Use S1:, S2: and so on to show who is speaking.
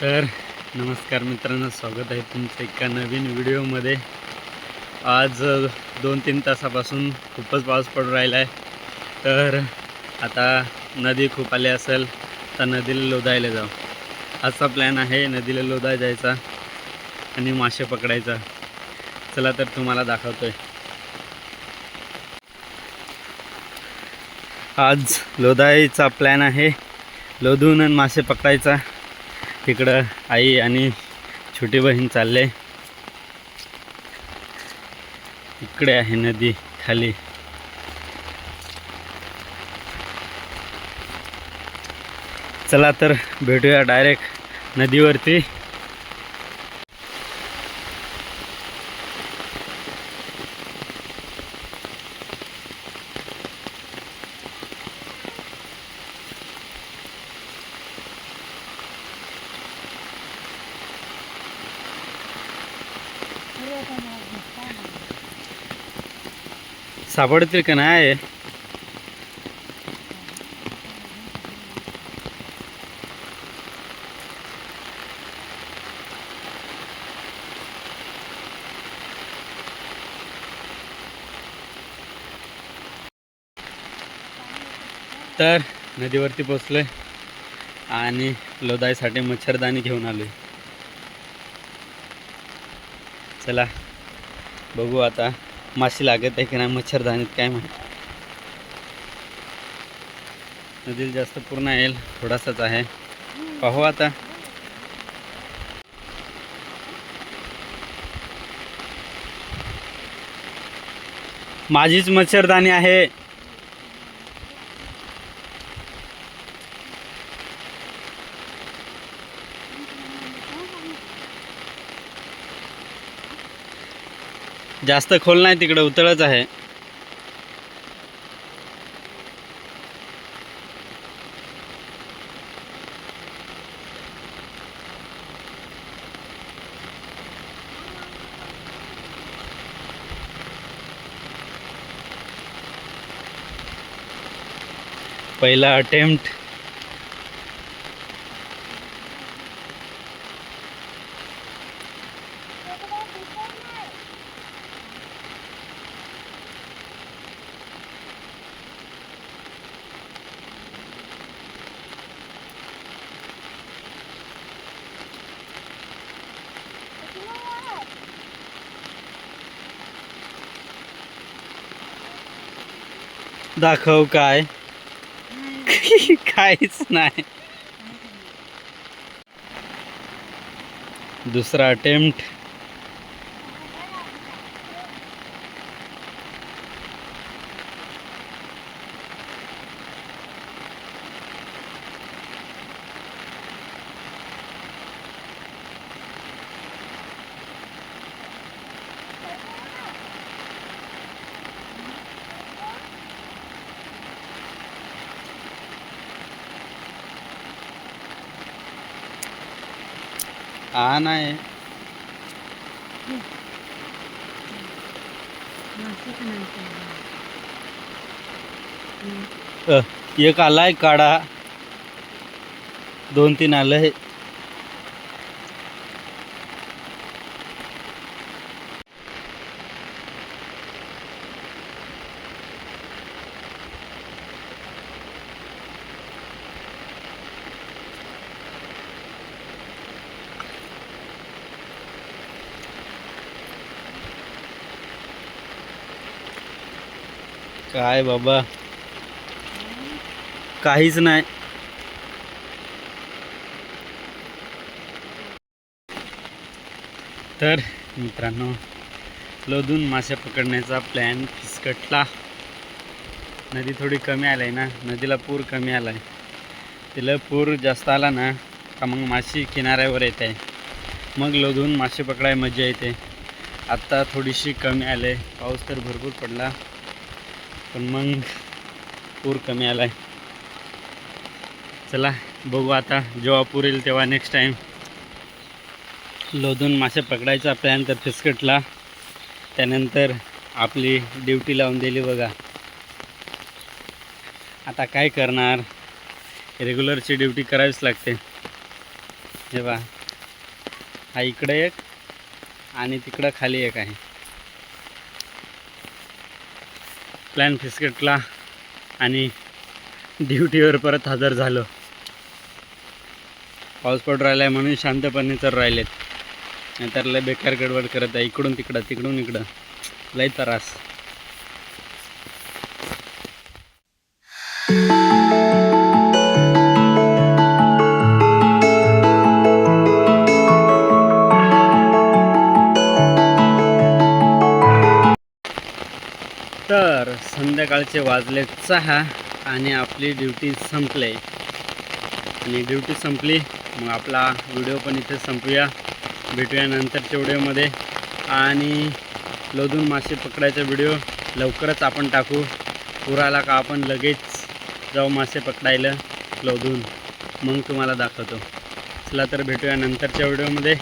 S1: तर नमस्कार मित्रांनो स्वागत आहे तुमचं एका नवीन व्हिडिओमध्ये. आज दोन तीन तासापासून खूपच पाऊस पडून राहिला आहे तर आता नदी खूप आली असेल तर नदीला लोधायला जाऊ. आजचा प्लॅन आहे नदीला लोधाय जायचा आणि मासे पकडायचा. चला तर तुम्हाला दाखवतोय. आज लोधायचा प्लॅन आहे. लोधून आणि मासे पकडायचा. तिकडं आई आणि छोटी बहीण चालले. इकडे आहे नदी खाली. चला तर भेटूया डायरेक्ट नदीवरती. सापडतील का नाही? तर नदीवरती पोचलोय आणि लोदाईसाठी मच्छरदाणी घेऊन आलोय. चला बघू आता माशी लागत आहे की नाही मच्छरदाणीत काय माहिती. नदीला जास्त पूर्ण येईल थोडासाच आहे. पाहू आता. माझीच मच्छरदाणी आहे. जास्त खोल नाही तिकडे उतळच आहे. पहिला अटेम्प्ट दाखव काय? काहीच नाही. दुसरा अटेम्प्ट हा। नाही एक आलाय काढा। दोन तीन आलं हे। काय बाबा? काहीच नाही. तर मित्रांनो लोधून मासे पकडण्याचा प्लॅन फिसकटला नदी थोडी कमी आलाय ना नदीला पूर कमी आलाय. तिला पूर जास्त आला ना का मग माशी किनाऱ्यावर येते. मग लोधून मासे पकडाय मजा येते. आत्ता थोडीशी कमी आले पाऊस तर भरपूर पडला. पण मग पूर कमी आलाय. चला बघू आता जेव्हा पूर येईल तेव्हा नेक्स्ट टाईम लोधून मासे पकडायचा प्लॅन तर फिसकटला. त्यानंतर आपली ड्युटी लावून दिली बघा. आता काय करणार? रेग्युलरची ड्युटी करावीच लागते. हे बा हा इकडे एक आणि तिकडं खाली एक आहे. प्लॅन फिस्केटला आणि ड्युटीवर परत हजर झालो. पाऊस राहिला आहे म्हणून शांतपणे तर राहिलेत. नाहीतर लय बेकार गडबड करत आहे. इकडून तिकडं तिकडून इकडं. लय त्रास. तर संध्याकाळचे वाजले सहा आणि आपली ड्युटी संपले. आणि ड्युटी संपली मग आपला व्हिडिओ पण इथे संपूया. भेटूया नंतरच्या व्हिडिओमध्ये. आणि लोधून मासे पकडायचा व्हिडिओ लवकरच आपण टाकू. पुराला का आपण लगेच जाऊ मासे पकडायला? लोधून मग तुम्हाला दाखवतो. चला तर भेटूया नंतरच्या व्हिडिओमध्ये.